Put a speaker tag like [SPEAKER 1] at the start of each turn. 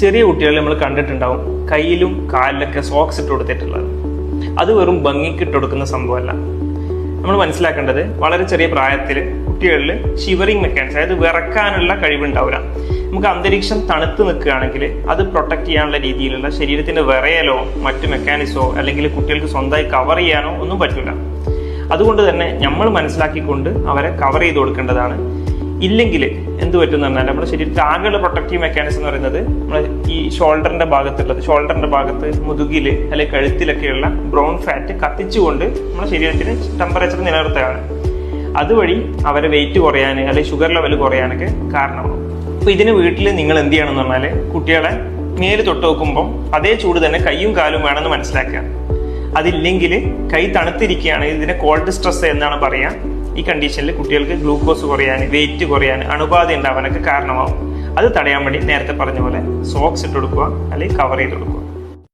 [SPEAKER 1] ചെറിയ കുട്ടികൾ നമ്മൾ കണ്ടിട്ടുണ്ടാവും. കയ്യിലും കാലിലൊക്കെ സോക്സ് ഇട്ട് കൊടുത്തിട്ടുള്ളത്. അത് വെറും ഭംഗിക്ക് ഇട്ട് കൊടുക്കുന്ന സംഭവമല്ല. നമ്മൾ മനസ്സിലാക്കേണ്ടത് വളരെ ചെറിയ പ്രായത്തിൽ കുട്ടികളിൽ ഷിവറിങ് മെക്കാനിക്സ് അതായത് വിറക്കാനുള്ള കഴിവുണ്ടാവില്ല. നമുക്ക് അന്തരീക്ഷം തണുത്ത് നിൽക്കുകയാണെങ്കിൽ അത് പ്രൊട്ടക്ട് ചെയ്യാനുള്ള രീതിയിലുള്ള ശരീരത്തിന്റെ വിറയലോ മറ്റു മെക്കാനിസോ അല്ലെങ്കിൽ കുട്ടികൾക്ക് സ്വന്തമായി കവർ ചെയ്യാനോ ഒന്നും പറ്റില്ല. അതുകൊണ്ട് തന്നെ നമ്മൾ മനസ്സിലാക്കിക്കൊണ്ട് അവരെ കവർ ചെയ്ത് കൊടുക്കേണ്ടതാണ്. ഇല്ലെങ്കിൽ എന്ത് പറ്റും പറഞ്ഞാൽ നമ്മുടെ ശരീരത്തിൽ ആകെയുള്ള പ്രൊട്ടക്റ്റീവ് മെക്കാനിസം എന്ന് പറയുന്നത് നമ്മുടെ ഈ ഷോൾഡറിന്റെ ഭാഗത്തുള്ളത് ഷോൾഡറിന്റെ ഭാഗത്ത് മുതുകിൽ അല്ലെങ്കിൽ കഴുത്തിലൊക്കെയുള്ള ബ്രൗൺ ഫാറ്റ് കത്തിച്ചുകൊണ്ട് നമ്മുടെ ശരീരത്തിന് ടെമ്പറേച്ചർ നിലനിർത്തുകയാണ് അതുവഴി അവരെ വെയിറ്റ് കുറയാൻ അല്ലെങ്കിൽ ഷുഗർ ലെവൽ കുറയാനൊക്കെ കാരണമാകും. അപ്പൊ ഇതിന് വീട്ടിൽ നിങ്ങൾ എന്ത് ചെയ്യണമെന്ന് പറഞ്ഞാൽ കുട്ടികളെ മേൽ തൊട്ട് നോക്കുമ്പോൾ അതേ ചൂട് തന്നെ കൈയും കാലും വേണമെന്ന് മനസ്സിലാക്കുക. അതില്ലെങ്കിൽ കൈ തണുത്തിരിക്കുകയാണെങ്കിൽ ഇതിനെ കോൾഡ് സ്ട്രെസ് എന്നാണ് പറയുക. ഈ കണ്ടീഷനിൽ കുട്ടികൾക്ക് ഗ്ലൂക്കോസ് കുറയാൻ വെയിറ്റ് കുറയാൻ അണുബാധ ഉണ്ടാവാനൊക്കെ കാരണമാവും. അത് തടയാൻ വേണ്ടി നേരത്തെ പറഞ്ഞ പോലെ സോക്സ് ഇട്ട് കൊടുക്കുക അല്ലെങ്കിൽ കവർ ചെയ്ത് കൊടുക്കുക.